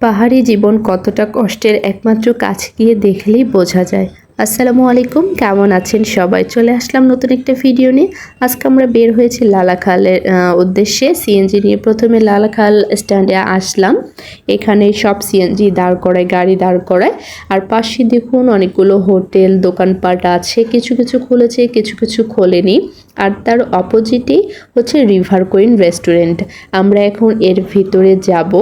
পাহাড়ি জীবন কতটা কষ্টের একমাত্র কাছে গিয়ে দেখলেই বোঝা যায়। আসসালামু আলাইকুম, কেমন আছেন সবাই? চলে আসলাম নতুন একটা ভিডিও নিয়ে। আজকে আমরা বের হয়েছি লালাখালের উদ্দেশ্যে। সিএনজি নিয়ে প্রথমে লালাখাল স্ট্যান্ডে আসলাম। এখানে সব সিএনজি দাঁড় করায়, গাড়ি দাঁড় করায়। আর পাশে দেখুন অনেকগুলো হোটেল, দোকানপাট আছে। কিছু কিছু খুলেছে, কিছু কিছু খোলেনি। আর তার অপোজিটেই হচ্ছে রিভার কুইন রেস্টুরেন্ট আমরা এখন এর ভিতরে যাব।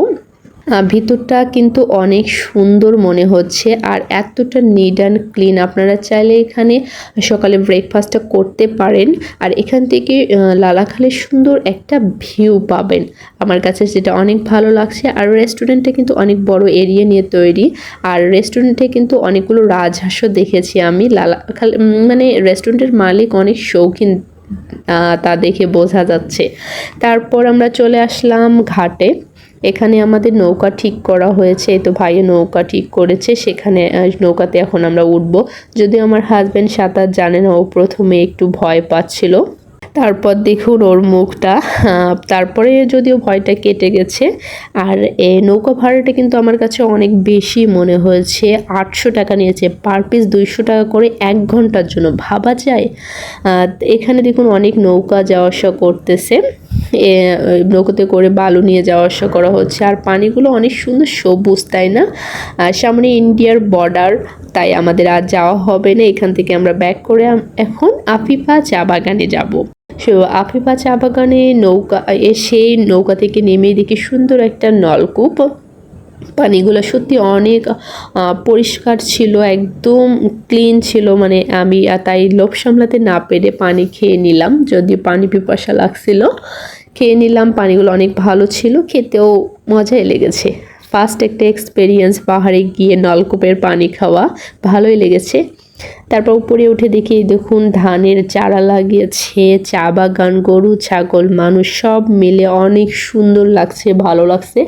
ভিতরটা কিন্তু অনেক সুন্দর মনে হচ্ছে আর এতটা নিড অ্যান্ড ক্লিন আপনারা চাইলে এখানে সকালে ব্রেকফাস্টটা করতে পারেন আর এখান থেকে লালাখালের সুন্দর একটা ভিউ পাবেন। আমার কাছে যেটা অনেক ভালো লাগছে আর রেস্টুরেন্টটা কিন্তু অনেক বড় এরিয়া নিয়ে তৈরি আর রেস্টুরেন্টে কিন্তু অনেকগুলো রাজহাঁসও দেখেছি আমি। লালাখাল মানে রেস্টুরেন্টের মালিক অনেক শৌখিন তা দেখে বোঝা যাচ্ছে। তারপর আমরা চলে আসলাম ঘাটে। এখানে আমাদের নৌকা ঠিক করা হয়েছে তো ভাইয়ে নৌকা ঠিক করেছে, সেখানে নৌকাতে এখন আমরা উঠব। যদিও আমার হাজব্যান্ড সাঁতার জানে না, ও প্রথমে একটু ভয় পাচ্ছিল। তারপর দেখুন ওর মুখটা তারপরে যদিও ভয়টা কেটে গেছে। আর এ নৌকা ভাড়াটা কিন্তু আমার কাছে অনেক বেশি মনে হয়েছে, আটশো টাকা নিয়েছে পার পিস দুইশো টাকা করে এক ঘণ্টার জন্য, ভাবা যায়? এখানে দেখুন অনেক নৌকা যাওয়া আসা করতেছে। নৌকোতে করে বালু নিয়ে যাওয়া আসা করা হচ্ছে। আর পানিগুলো অনেক সুন্দর সবুজ, তাই না? আর সামনে ইন্ডিয়ার বর্ডার, তাই আমাদের আর যাওয়া হবে না। এখান থেকে আমরা ব্যাক করে এখন আফিফা চা বাগানে যাব। সো, আফিফা চা বাগানে নৌকা এসে নৌকা থেকে নেমে দেখি সুন্দর একটা নলকূপ। পানিগুলো সত্যি অনেক পরিষ্কার ছিল, একদম ক্লিন ছিল। মানে আমি তাই লোভ সামলাতে না পেরে পানি খেয়ে নিলাম যদি পানি পিপাসা লাগছিল। খেয়ে নিলাম, পানিগুলো অনেক ভালো ছিল, খেতেও মজাই লেগেছে। ফার্স্ট একটা এক্সপেরিয়েন্স পাহাড়ে গিয়ে নলকূপের পানি খাওয়া, ভালোই লেগেছে। তারপর উপরে উঠে দেখি, দেখুন, ধানের চারা লাগিয়েছে, চা বাগান, গরু, ছাগল, মানুষ, সব মিলে অনেক সুন্দর লাগছে, ভালো লাগছে।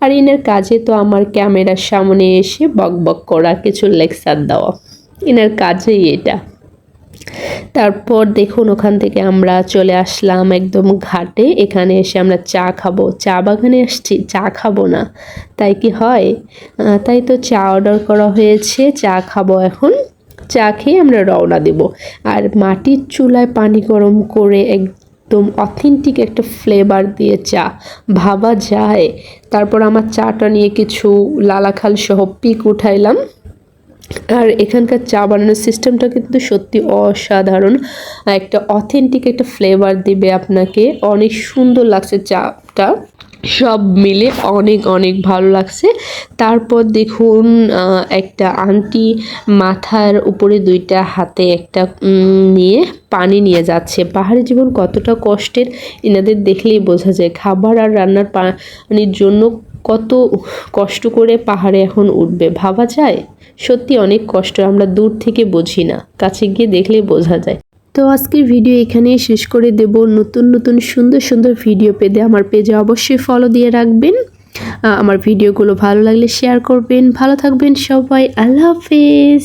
আর ইনার কাজে তো আমার ক্যামেরার সামনে এসে বক বক করা কিছু লেকচার দেওয়া। ইনার কাজেই এটা। তারপর দেখুন ওখান থেকে আমরা চলে আসলাম একদম ঘাটে। এখানে এসে আমরা চা খাব। চা বাগানে আসছি, চা খাব না। তাই কি হয়? তাই তো চা অর্ডার করা হয়েছে, চা খাব এখন। চা খেয়ে আমরা রওনা দেব। আর মাটির চুলায় পানি গরম করে একদম অথেন্টিক একটা ফ্লেভার দিয়ে চা ভাবা যায়। তারপর আমার চাটা নিয়ে কিছু লালাখাল সহ পিক উঠাইলাম। আর এখানকার চা বানানোর সিস্টেমটা কিন্তু সত্যি অসাধারণ। একটা অথেন্টিক একটা ফ্লেভার দিবে আপনাকে। অনেক সুন্দর লাগছে চাটা। সব মিলে অনেক অনেক ভালো লাগছে। তারপর দেখুন একটা আন্টি মাথার উপরে দুইটা হাতে একটা নিয়ে পানি নিয়ে যাচ্ছে। পাহাড়ি জীবন কতটা কষ্টের, এনাদের দেখলেই বোঝা যায়। খাবার আর রান্নার পানির জন্য কত কষ্ট করে পাহাড়ে এখন উঠবে। ভাবা যায়? সত্যি অনেক কষ্ট, আমরা দূর থেকে বুঝি না। কাছে গিয়ে দেখলে বোঝা যায়। তো আজকের ভিডিও এখানেই শেষ করে দেব। নতুন নতুন, সুন্দর সুন্দর ভিডিও পেতে আমার পেজে অবশ্যই ফলো দিয়ে রাখবেন। আমার ভিডিওগুলো ভালো লাগলে শেয়ার করবেন। ভালো থাকবেন সবাই। আল্লাহ হাফেজ।